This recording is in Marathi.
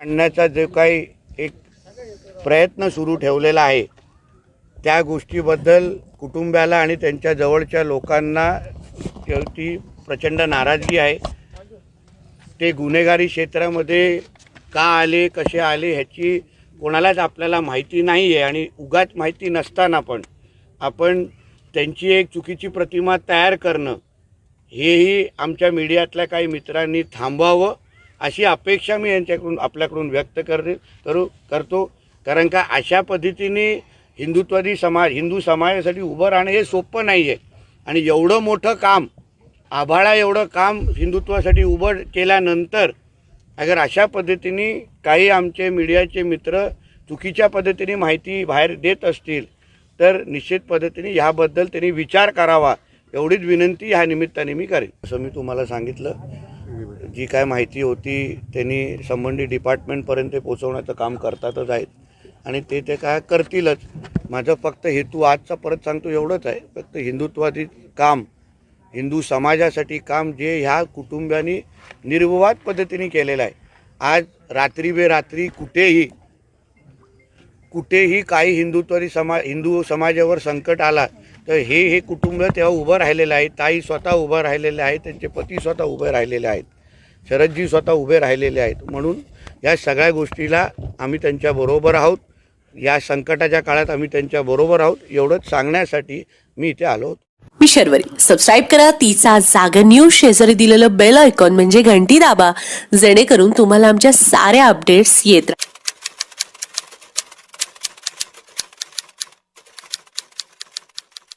आणण्याचा जो काही एक प्रयत्न सुरू ठेवलेला आहे त्या गोष्टीबद्दल कुटुंबाला आणि त्यांच्या जवळच्या लोकांना ती प्रचंड नाराजगी आहे. ते गुन्हेगारी क्षेत्रामध्ये का आले कसे आले ह्याची कोणालाच आपल्याला माहिती नाही आहे आणि उगाच माहिती नसताना पण आपण त्यांची एक चुकीची प्रतिमा तयार करणं हेही आमच्या मीडियातल्या काही मित्रांनी थांबवावं. अशी अपेक्षा मी यांच्याकडून आपल्याकडून व्यक्त करते करू करतो. कारण का अशा पद्धतीने हिंदुत्वादी समाज हिंदू समाजासाठी उभं राहणं हे सोपं नाही आहे आणि एवढं मोठं काम आभाळा एवढं काम हिंदुत्वासाठी उभं केल्यानंतर अगर अशा पद्धतीने काही आमचे मीडियाचे मित्र चुकीच्या पद्धतीने माहिती बाहेर देत असतील तर निश्चित पद्धतीने ह्याबद्दल त्यांनी विचार करावा. एवढीच विनंती ह्या निमित्ताने मी करेन. असं मी तुम्हाला सांगितलं. जी काय माहिती होती त्यांनी संबंधित डिपार्टमेंटपर्यंत पोचवण्याचं काम करतातच आहेत. आणि ते ते काय करतीलच. माझं फक्त हेतू आजचा परत सांगतो एवढंच आहे. फक्त हिंदुत्वादी काम हिंदू समाजासाठी काम जे ह्या कुटुंबियांनी निर्विवाद पद्धतीने केलेलं आहे. आज रात्री बेरात्री कुठेही कुठेही काही हिंदुत्वरी समाज हिंदू समाजावर संकट आला तर हे हे कुटुंब तेव्हा उभं राहिलेलं आहे. ताई स्वतः उभं राहिलेले आहेत त्यांचे पती स्वतः उभे राहिलेले आहेत. शरदजी स्वतः उभे राहिलेले आहेत. म्हणून या सगळ्या गोष्टीला आम्ही त्यांच्याबरोबर आहोत. या संकटाच्या काळात आम्ही त्यांच्याबरोबर आहोत. एवढंच सांगण्यासाठी मी इथे आलो होतो. मी शर्वरी. सबस्क्राईब करा. तिचा जागर न्यूज शेजारी दिलेलं बेल आयकॉन म्हणजे घंटी दाबा. जेणेकरून तुम्हाला आमच्या साऱ्या अपडेट्स येत राहतात